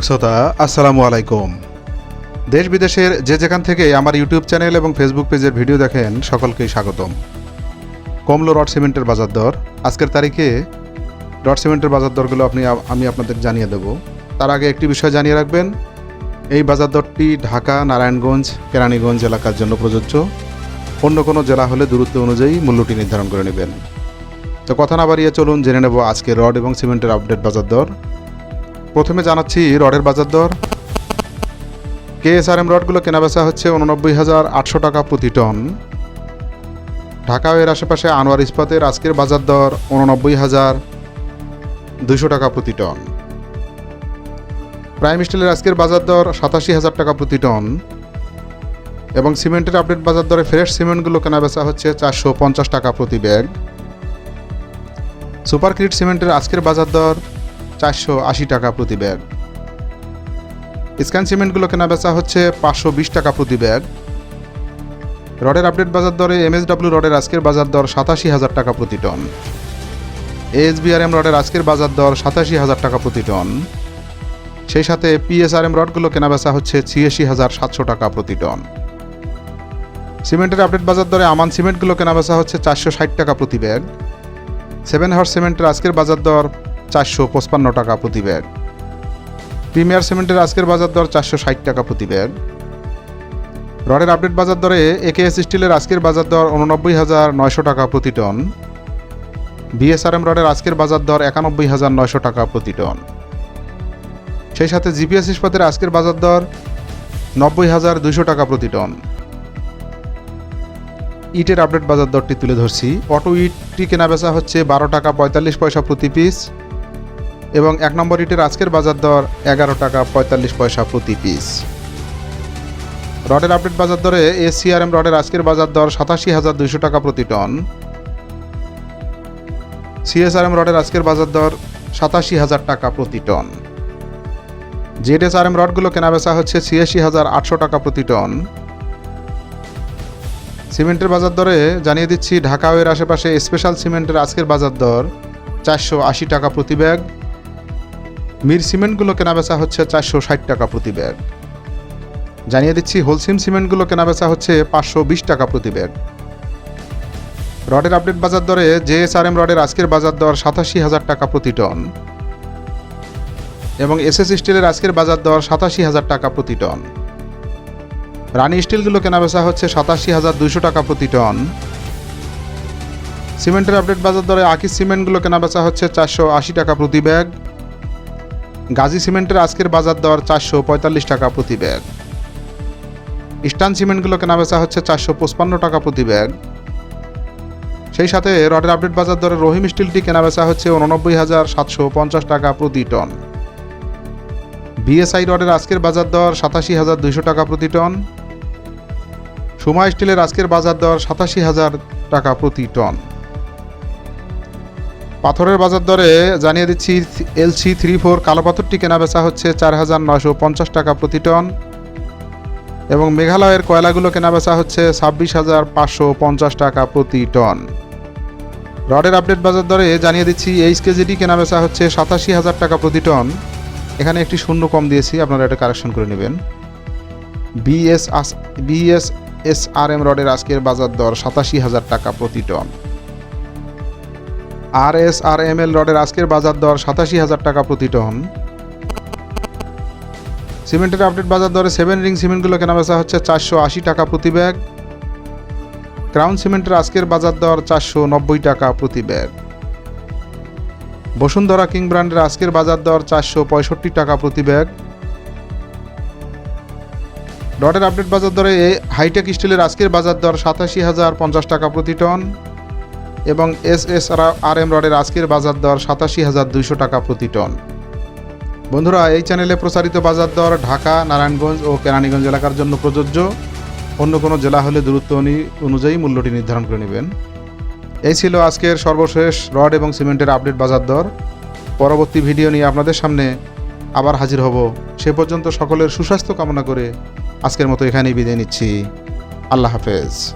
শ্রোতা, আসসালামু আলাইকুম। দেশ বিদেশের যে যেখান থেকে আমার ইউটিউব চ্যানেল এবং ফেসবুক পেজের ভিডিও দেখেন, সকলকেই স্বাগতম। কমলো রড সিমেন্টের বাজার দর। আজকের তারিখে রড সিমেন্টের বাজার দরগুলো আপনি আমি আপনাদের জানিয়ে দেব। তার আগে একটি বিষয় জানিয়ে রাখবেন। এই বাজার দরটি ঢাকা, নারায়ণগঞ্জ, কেরানীগঞ্জ এলাকার জন্য প্রযোজ্য। অন্য কোনো জেলা হলে দূরত্ব অনুযায়ী মূল্যটি নির্ধারণ করে নেবেন। তো কথা না বাড়িয়ে চলুন, জেনে নেব আজকে রড এবং সিমেন্টের আপডেট বাজার দর। প্রথমে জানাচ্ছি, রডের বাজার দর। কেএসআরএম রডগুলো কেনাবেচা হচ্ছে উননব্বই হাজার আটশো টাকা প্রতি টন। ঢাকা এর আশেপাশে আনোয়ার ইস্পাতের আজকের বাজার দর উননব্বই হাজার দুইশো টাকা প্রতি টন। প্রাইম স্টিলের আজকের বাজার দর সাতাশি হাজার টাকা প্রতি টন। এবং সিমেন্টের আপডেট বাজার দরে ফ্রেশ সিমেন্টগুলো কেনাবেচা হচ্ছে চারশো পঞ্চাশ টাকা প্রতি ব্যাগ। সুপার ক্রিট সিমেন্টের আজকের বাজার দর চারশো আশি টাকা প্রতি ব্যাগ। স্ক্যান সিমেন্টগুলো কেনা বেচা হচ্ছে পাঁচশো বিশ টাকা প্রতি ব্যাগ। রডের আপডেট বাজার দরে এমএসডব্লিউ রডের আজকের বাজার দর সাতাশি হাজার টাকা প্রতি টন। এএসবিআরএম রডের আজকের বাজার দর সাতাশি হাজার টাকা প্রতি টন। সেই সাথে পিএসআরএম রডগুলো কেনা বেচা হচ্ছে ছিয়াশি হাজার সাতশো টাকা প্রতি টন। সিমেন্টের আপডেট বাজার দরে আমান সিমেন্টগুলো কেনা বেচা হচ্ছে চারশো ষাট টাকা প্রতি ব্যাগ। সেভেন হার্স সিমেন্টের আজকের বাজার দর চারশো পঁচপান্ন টাকা প্রতি ব্যাগ। প্রিমিয়ার সিমেন্টের আজকের বাজার দর চারশো ষাট টাকা প্রতি ব্যাগ। রডের আপডেট বাজার দরে একেএস স্টিলের আজকের বাজার দর উননব্বই হাজার নয়শো টাকা প্রতি টন। বিএসআরএম রডের আজকের বাজার দর একানব্বই হাজার নয়শো টাকা প্রতি টন। সেই সাথে জিপিএস ইস্পাতের আজকের বাজার দর নব্বই হাজার দুইশো টাকা প্রতি টন। ইটের আপডেট বাজার দরটি তুলে ধরছি। অটো ইটটি কেনা বেচা হচ্ছে বারো টাকা পঁয়তাল্লিশ পয়সা প্রতি পিস। এবং এক নম্বর ইটের আজকের বাজার দর এগারো টাকা পঁয়তাল্লিশ পয়সা প্রতি পিস রডের আপডেট বাজার দরে এসিআরএম রডের আজকের বাজার দর সাতাশি হাজার দুইশো টাকা প্রতি টন। সিএসআরএম রডের আজকের বাজার দর সাতাশি হাজার টাকা প্রতি টন। জেডএসআরএম রডগুলো কেনা বেচা হচ্ছে ছিয়াশি হাজার আটশো টাকা প্রতি টন। সিমেন্টের বাজার দরে জানিয়ে দিচ্ছি, ঢাকা ওয়ের আশেপাশে স্পেশাল সিমেন্টের আজকের বাজার দর চারশো আশি টাকা প্রতি ব্যাগ। মির সিমেন্টগুলো কেনাবেচা হচ্ছে চারশো ষাট টাকা প্রতি ব্যাগ। জানিয়ে দিচ্ছি, হোলসিম সিমেন্টগুলো কেনাবেচা হচ্ছে পাঁচশো বিশ টাকা প্রতি ব্যাগ। রডের আপডেট বাজার দরে জেএসআরএম রডের আজকের বাজার দর সাতাশি হাজার টাকা প্রতি টন। এবং এসএস স্টিলের আজকের বাজার দর সাতাশি হাজার টাকা প্রতি টন। রানি স্টিলগুলো কেনাবেচা হচ্ছে সাতাশি হাজার দুইশো টাকা প্রতি টন। সিমেন্টের আপডেট বাজার দরে আকিস সিমেন্টগুলো কেনাবেচা হচ্ছে চারশো আশি টাকা প্রতি ব্যাগ। গাজী সিমেন্টের আজকের বাজার দর চারশো পঁয়তাল্লিশ টাকা প্রতি ব্যাগ। ইস্টার্ন সিমেন্টগুলো কেনাবেচা হচ্ছে চারশো পঁচপান্ন টাকা প্রতি ব্যাগ। সেই সাথে রডের আপডেট বাজার দরে রহিম স্টিলটি কেনাবেচা হচ্ছে উননব্বই হাজার সাতশো পঞ্চাশ টাকা প্রতি টন। বিএসআই রডের আজকের বাজার দর সাতাশি হাজার দুইশো টাকা প্রতি টন। সুমা স্টিলের আজকের বাজার দর সাতাশি হাজার টাকা প্রতি টন। পাথরের বাজার দরে জানিয়ে দিচ্ছি, এলসি থ্রি ফোর কালো পাথরটি কেনা বেচা হচ্ছে চার হাজার নয়শো পঞ্চাশ টাকা প্রতি টন এবং মেঘালয়ের কয়লাগুলো কেনা বেচা হচ্ছে ছাব্বিশ হাজার পাঁচশো পঞ্চাশ টাকা প্রতি টন। রডের আপডেট বাজার দরে জানিয়ে দিচ্ছি এইচ কেজিটি কেনা বেচা হচ্ছে সাতাশি হাজার টাকা প্রতি টন। এখানে একটি শূন্য কম দিয়েছি, আপনারা এটা কারেকশন করে নেবেন। BS BS S R M রডের আজকের বাজার দর সাতাশি হাজার টাকা প্রতি ton. R S R M L রডের আজকের বাজার দর সাতাশি হাজার টাকা প্রতি টন সিমেন্টের আপডেট বাজার দরে সেভেন রিং সিমেন্টগুলো কেনাবেচা হচ্ছে চারশো আশি টাকা প্রতি ব্যাগ। ক্রাউন সিমেন্টের আজকের বাজার দর চারশো নব্বই টাকা প্রতি ব্যাগ। বসুন্ধরা কিং ব্র্যান্ডের আজকের বাজার দর চারশো পঁয়ষট্টি টাকা প্রতি ব্যাগ। ডটের আপডেট বাজার দরে হাইটেক স্টিলের আজকের বাজার দর সাতাশি হাজার পঞ্চাশ টাকা প্রতি টন। এবং এস এস আর এম রডের আজকের বাজার দর সাতাশি হাজার দুইশো টাকা প্রতি টন। বন্ধুরা, এই চ্যানেলে প্রচারিত বাজার দর ঢাকা, নারায়ণগঞ্জ ও কেরানীগঞ্জ এলাকার জন্য প্রযোজ্য। অন্য কোনো জেলা হলে দূরত্ব অনু- অনুযায়ী মূল্যটি নির্ধারণ করে নেবেন। এই ছিল আজকের সর্বশেষ রড এবং সিমেন্টের আপডেট বাজার দর। পরবর্তী ভিডিও নিয়ে আপনাদের সামনে আবার হাজির হব। সে পর্যন্ত সকলের সুস্বাস্থ্য কামনা করে আজকের মতো এখানেই বিদায় নিচ্ছি। আল্লাহ হাফেজ।